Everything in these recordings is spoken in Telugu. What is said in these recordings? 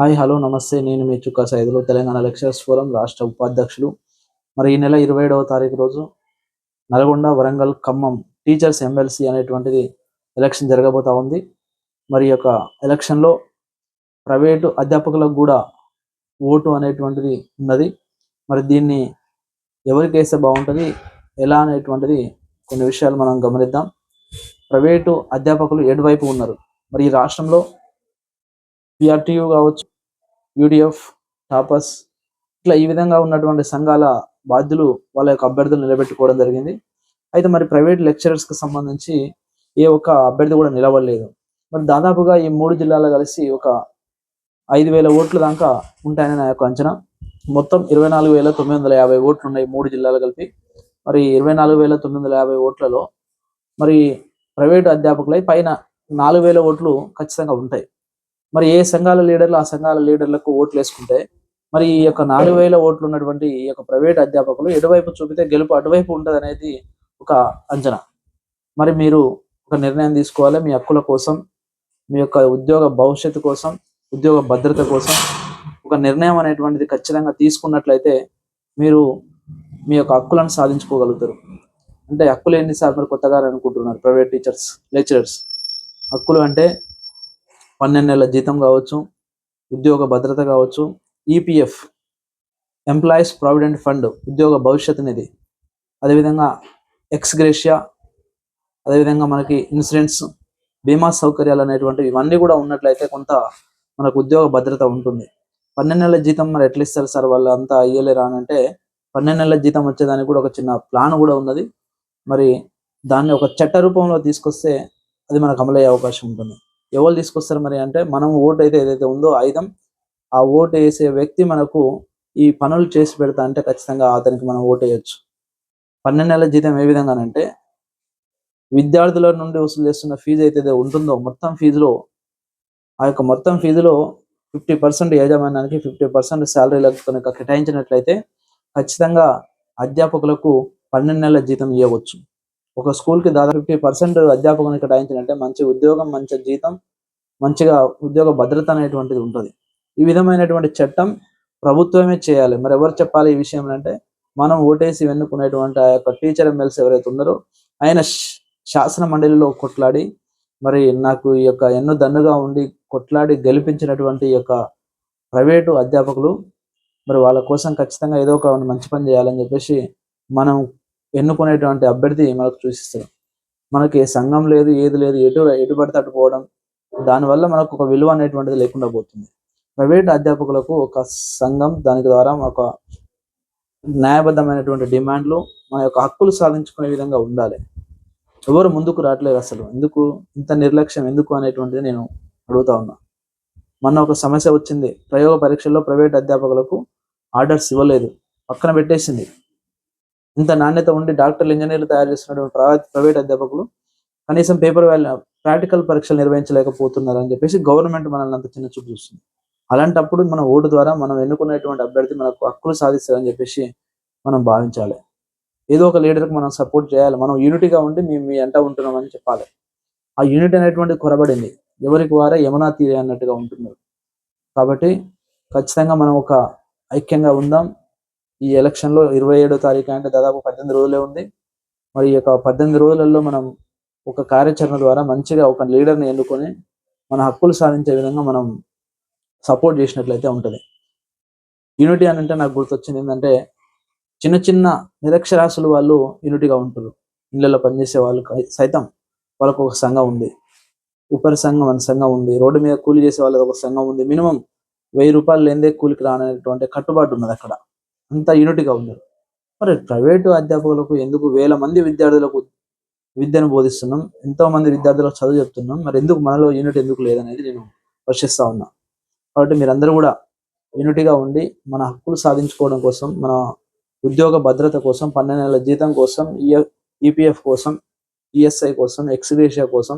హాయ్ హలో నమస్తే. నేను మీ చుక్కా సైదులు తెలంగాణ లెక్చరర్స్ ఫోరం రాష్ట్ర ఉపాధ్యక్షులు. మరి ఈ నెల ఇరవై ఏడవ తారీఖు రోజు నల్గొండ వరంగల్ ఖమ్మం టీచర్స్ ఎమ్మెల్సీ అనేటువంటిది ఎలక్షన్ జరగబోతా ఉంది. మరి యొక్క ఎలక్షన్లో ప్రైవేటు అధ్యాపకులకు కూడా ఓటు అనేటువంటిది ఉన్నది. మరి దీన్ని ఎవరికి వేస్తే బాగుంటుంది ఎలా అనేటువంటిది కొన్ని విషయాలు మనం గమనిద్దాం. ప్రైవేటు అధ్యాపకులు ఎటువైపు ఉన్నారు? మరి ఈ రాష్ట్రంలో పిఆర్టీయు కావచ్చు యూడిఎఫ్ టాపర్స్ ఇట్లా ఈ విధంగా ఉన్నటువంటి సంఘాల బాధ్యులు వాళ్ళ యొక్క అభ్యర్థులు నిలబెట్టుకోవడం జరిగింది. అయితే మరి ప్రైవేట్ లెక్చరర్స్కి సంబంధించి ఏ ఒక్క అభ్యర్థి కూడా నిలబడలేదు. మరి దాదాపుగా ఈ మూడు జిల్లాలు కలిసి ఒక ఐదు వేల ఓట్ల దాకా ఉంటాయని నా యొక్క అంచనా. మొత్తం ఇరవై నాలుగు వేల తొమ్మిది వందల యాభై ఓట్లు ఉన్నాయి మూడు జిల్లాలు కలిపి. మరి ఇరవై నాలుగు వేల తొమ్మిది వందల యాభై ఓట్లలో మరి ప్రైవేటు అధ్యాపకులై పైన నాలుగు వేల ఓట్లు ఖచ్చితంగా ఉంటాయి. మరి ఏ సంఘాల లీడర్లు ఆ సంఘాల లీడర్లకు ఓట్లు వేసుకుంటే మరి ఈ యొక్క నాలుగు వేల ఓట్లు ఉన్నటువంటి ఈ యొక్క ప్రైవేట్ అధ్యాపకులు ఎటువైపు చూపితే గెలుపు అటువైపు ఉంటుంది అనేది ఒక అంచనా. మరి మీరు ఒక నిర్ణయం తీసుకోవాలి మీ హక్కుల కోసం మీ యొక్క ఉద్యోగ భవిష్యత్తు కోసం ఉద్యోగ భద్రత కోసం. ఒక నిర్ణయం అనేటువంటిది ఖచ్చితంగా తీసుకున్నట్లయితే మీరు మీ యొక్క హక్కులను సాధించుకోగలుగుతారు. అంటే హక్కులు ఏంటి సార్ మరి కొత్తగా అనుకుంటున్నారు ప్రైవేట్ టీచర్స్ లెక్చరర్స్? హక్కులు అంటే పన్నెండు నెలల జీతం కావచ్చు ఉద్యోగ భద్రత కావచ్చు ఈపీఎఫ్ ఎంప్లాయీస్ ప్రావిడెంట్ ఫండ్ ఉద్యోగ భవిష్యత్ నిధి. అదేవిధంగా ఎక్స్గ్రేషియా అదేవిధంగా మనకి ఇన్సూరెన్స్ బీమా సౌకర్యాలు అనేటువంటివి ఇవన్నీ కూడా ఉన్నట్లయితే కొంత మనకు ఉద్యోగ భద్రత ఉంటుంది. పన్నెండు నెలల జీతం మరి ఎట్లా ఇస్తారు సార్? వాళ్ళు అంతా ఇయ్యలేరా అని అంటే పన్నెండు నెలల జీతం వచ్చేదానికి కూడా ఒక చిన్న ప్లాన్ కూడా ఉన్నది. మరి దాన్ని ఒక చట్ట రూపంలో తీసుకొస్తే అది మనకు అమలయ్యే అవకాశం ఉంటుంది. ఎవరు తీసుకొస్తారు మరి అంటే మనం ఓటు అయితే ఏదైతే ఉందో ఆయుధం ఆ ఓటు వేసే వ్యక్తి మనకు ఈ పనులు చేసి పెడతా అంటే ఖచ్చితంగా అతనికి మనం ఓటు వేయచ్చు. పన్నెండు నెలల జీతం ఏ విధంగానంటే విద్యార్థుల నుండి వసూలు చేస్తున్న ఫీజు అయితే ఉంటుందో మొత్తం ఫీజులో ఆ యొక్క మొత్తం ఫీజులో ఫిఫ్టీ పర్సెంట్ యాజమాన్యానికి ఫిఫ్టీ పర్సెంట్ శాలరీలకు కనుక కేటాయించినట్లయితే ఖచ్చితంగా అధ్యాపకులకు పన్నెండు నెలల జీతం ఇవ్వవచ్చు. ఒక స్కూల్కి దాదాపు ఫిఫ్టీ పర్సెంట్ అధ్యాపకుని కేటాయించినట్టే మంచి ఉద్యోగం మంచి జీతం మంచిగా ఉద్యోగ భద్రత అనేటువంటిది ఉంటుంది. ఈ విధమైనటువంటి చట్టం ప్రభుత్వమే చేయాలి. మరి ఎవరు చెప్పాలి ఈ విషయం అంటే మనం ఓటేసి వెన్నుకునేటువంటి ఆ యొక్క టీచర్ ఎమ్మెల్సీ ఎవరైతే ఉన్నారో ఆయన శాసన మండలిలో కొట్లాడి మరి నాకు ఈ యొక్క ఎన్నో దన్నుగా ఉండి కొట్లాడి గెలిపించినటువంటి ఈ యొక్క ప్రైవేటు అధ్యాపకులు మరి వాళ్ళ కోసం ఖచ్చితంగా ఏదో ఒక మంచి పని చేయాలని చెప్పేసి మనం ఎన్నుకునేటువంటి అభ్యర్థి మనకు చూసిస్తాడు మనకి సంఘం లేదు ఏది లేదు ఎటు ఎటు పడితే అటు పోవడం దానివల్ల మనకు ఒక విలువ అనేటువంటిది లేకుండా పోతుంది. ప్రైవేట్ అధ్యాపకులకు ఒక సంఘం దాని ద్వారా ఒక న్యాయబద్ధమైనటువంటి డిమాండ్లు మన యొక్క హక్కులు సాధించుకునే విధంగా ఉండాలి. ఎవరు ముందుకు రావట్లేదు అసలు. ఎందుకు? ఇంత నిర్లక్ష్యం ఎందుకు అనేటువంటిది నేను అడుగుతా ఉన్నా. మొన్న ఒక సమస్య వచ్చింది. ప్రయోగ పరీక్షల్లో ప్రైవేట్ అధ్యాపకులకు ఆర్డర్స్ ఇవ్వలేదు. పక్కన పెట్టేసింది. ఇంత నాణ్యత ఉండి డాక్టర్లు ఇంజనీర్లు తయారు చేస్తున్నటువంటి ప్రైవేట్ ప్రైవేట్ అధ్యాపకులు కనీసం పేపర్ వాల్యూ ప్రాక్టికల్ పరీక్షలు నిర్వహించలేకపోతున్నారు అని చెప్పేసి గవర్నమెంట్ మనల్ని అంత చిన్న చూపు చూస్తుంది. అలాంటప్పుడు మన ఓటు ద్వారా మనం ఎన్నుకునేటువంటి అభ్యర్థి మనకు హక్కులు సాధిస్తారని చెప్పేసి మనం భావించాలి. ఏదో ఒక లీడర్కి మనం సపోర్ట్ చేయాలి. మనం యూనిటీగా ఉండి మేము మీ ఎంట ఉంటున్నామని చెప్పాలి. ఆ యూనిట్ అనేటువంటి కొరబడింది. ఎవరికి వారే యమునా తీరే అన్నట్టుగా ఉంటున్నారు. కాబట్టి ఖచ్చితంగా మనం ఒక ఐక్యంగా ఉందాం. ఈ ఎలక్షన్లో ఇరవై ఏడో తారీఖు అంటే దాదాపు పద్దెనిమిది రోజులే ఉంది. మరి ఈ యొక్క పద్దెనిమిది రోజులలో మనం ఒక కార్యాచరణ ద్వారా మంచిగా ఒక లీడర్ని ఎన్నుకొని మన హక్కులు సాధించే విధంగా మనం సపోర్ట్ చేసినట్లయితే ఉంటుంది. యూనిటీ అని అంటే నాకు గుర్తొచ్చింది ఏంటంటే చిన్న చిన్న నిరక్షరాస్యులు వాళ్ళు యూనిటీగా ఉంటారు ఇళ్ళలో పనిచేసే వాళ్ళు సైతం వాళ్ళకు ఒక సంఘం ఉంది. ఉపరి సంఘం అనే సంఘం ఉంది. రోడ్డు మీద కూలి చేసే వాళ్ళకి ఒక సంఘం ఉంది. మినిమం వెయ్యి రూపాయలు లేదే కూలికి రానటువంటి కట్టుబాటు ఉన్నది అక్కడ. అంతా యూనిట్గా ఉన్నారు. మరి ప్రైవేటు అధ్యాపకులకు ఎందుకు వేల మంది విద్యార్థులకు విద్యను బోధిస్తున్నాం? ఎంతో మంది విద్యార్థులకు చదువు చెప్తున్నాం. మరి ఎందుకు మనలో యూనిట్ ఎందుకు లేదనేది నేను ప్రశ్నిస్తా ఉన్నా. కాబట్టి మీరందరూ కూడా యూనిట్గా ఉండి మన హక్కులు సాధించుకోవడం కోసం మన ఉద్యోగ భద్రత కోసం పన్నెండు నెలల జీతం కోసం ఈపీఎఫ్ కోసం ఈఎస్ఐ కోసం ఎక్స్గ్రేషియా కోసం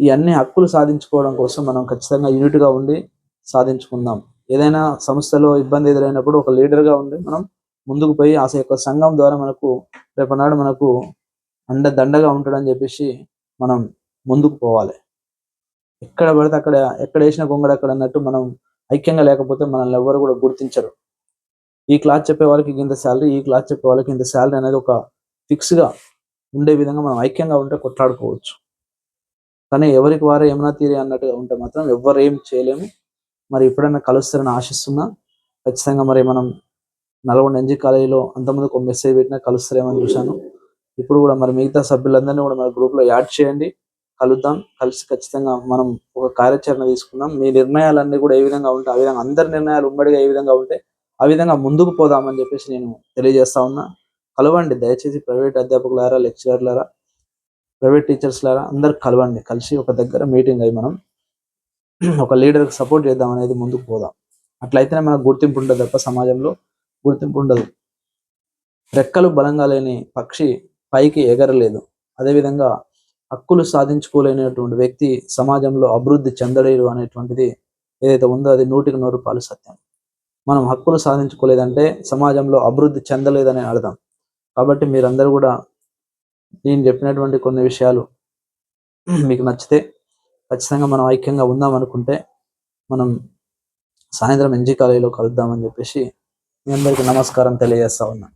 ఈ అన్ని హక్కులు సాధించుకోవడం కోసం మనం ఖచ్చితంగా యూనిట్గా ఉండి సాధించుకుందాం. ఏదైనా సంస్థలో ఇబ్బంది ఎదురైనప్పుడు ఒక లీడర్గా ఉండి మనం ముందుకు పోయి ఆ యొక్క సంఘం ద్వారా మనకు రేపనాడు మనకు అండ దండగా ఉంటాడని చెప్పేసి మనం ముందుకు పోవాలి. ఎక్కడ పడితే అక్కడ ఎక్కడ వేసిన గొంగడ అక్కడ అన్నట్టు మనం ఐక్యంగా లేకపోతే మనల్ని ఎవరు కూడా గుర్తించరు. ఈ క్లాస్ చెప్పే వాళ్ళకి ఇంత శాలరీ ఈ క్లాస్ చెప్పే వాళ్ళకి ఇంత శాలరీ అనేది ఒక ఫిక్స్గా ఉండే విధంగా మనం ఐక్యంగా ఉంటే కొట్లాడుకోవచ్చు. కానీ ఎవరికి వారే ఏమైనా తీరే అన్నట్టుగా ఉంటే మాత్రం ఎవ్వరు ఏం చేయలేము. మరి ఎప్పుడైనా కలుస్తారని ఆశిస్తున్నా ఖచ్చితంగా మరి మనం నల్గొండ ఎన్జీ కాలేజీలో అంతమంది ఒక మెసేజ్ పెట్టినా కలుస్తారేమని చూశాను. ఇప్పుడు కూడా మరి మిగతా సభ్యులందరినీ కూడా మన గ్రూప్లో యాడ్ చేయండి. కలుద్దాం. కలిసి ఖచ్చితంగా మనం ఒక కార్యాచరణ తీసుకుందాం. మీ నిర్ణయాలన్నీ కూడా ఏ విధంగా ఉంటాయి ఆ విధంగా అందరి నిర్ణయాలు ఉమ్మడిగా ఏ విధంగా ఉంటే ఆ విధంగా ముందుకు పోదామని చెప్పేసి నేను తెలియజేస్తా ఉన్నా. కలవండి. దయచేసి ప్రైవేట్ అధ్యాపకులారా లెక్చరర్లారా ప్రైవేట్ టీచర్స్ లారా అందరు కలవండి. కలిసి ఒక దగ్గర మీటింగ్ అయ్యి మనం ఒక లీడర్కి సపోర్ట్ చేద్దాం అనేది ముందుకు పోదాం. అట్లయితేనే మనకు గుర్తింపు ఉండదు తప్ప సమాజంలో గుర్తింపు ఉండదు. రెక్కలు బలంగా లేని పక్షి పైకి ఎగరలేదు. అదేవిధంగా హక్కులు సాధించుకోలేనటువంటి వ్యక్తి సమాజంలో అభివృద్ధి చెందలేరు అనేటువంటిది ఏదైతే ఉందో అది నూటికి నూరు రూపాయలు సత్యం. మనం హక్కులు సాధించుకోలేదంటే సమాజంలో అభివృద్ధి చెందలేదని అర్థం. కాబట్టి మీరందరూ కూడా నేను చెప్పినటువంటి కొన్ని విషయాలు మీకు నచ్చితే ఖచ్చితంగా మనం ఐక్యంగా ఉందాం అనుకుంటే మనం సాయంత్రం ఎన్జీ కాలేజీలో కలుద్దామని చెప్పేసి మీ అందరికీ నమస్కారం తెలియజేస్తా ఉన్నా.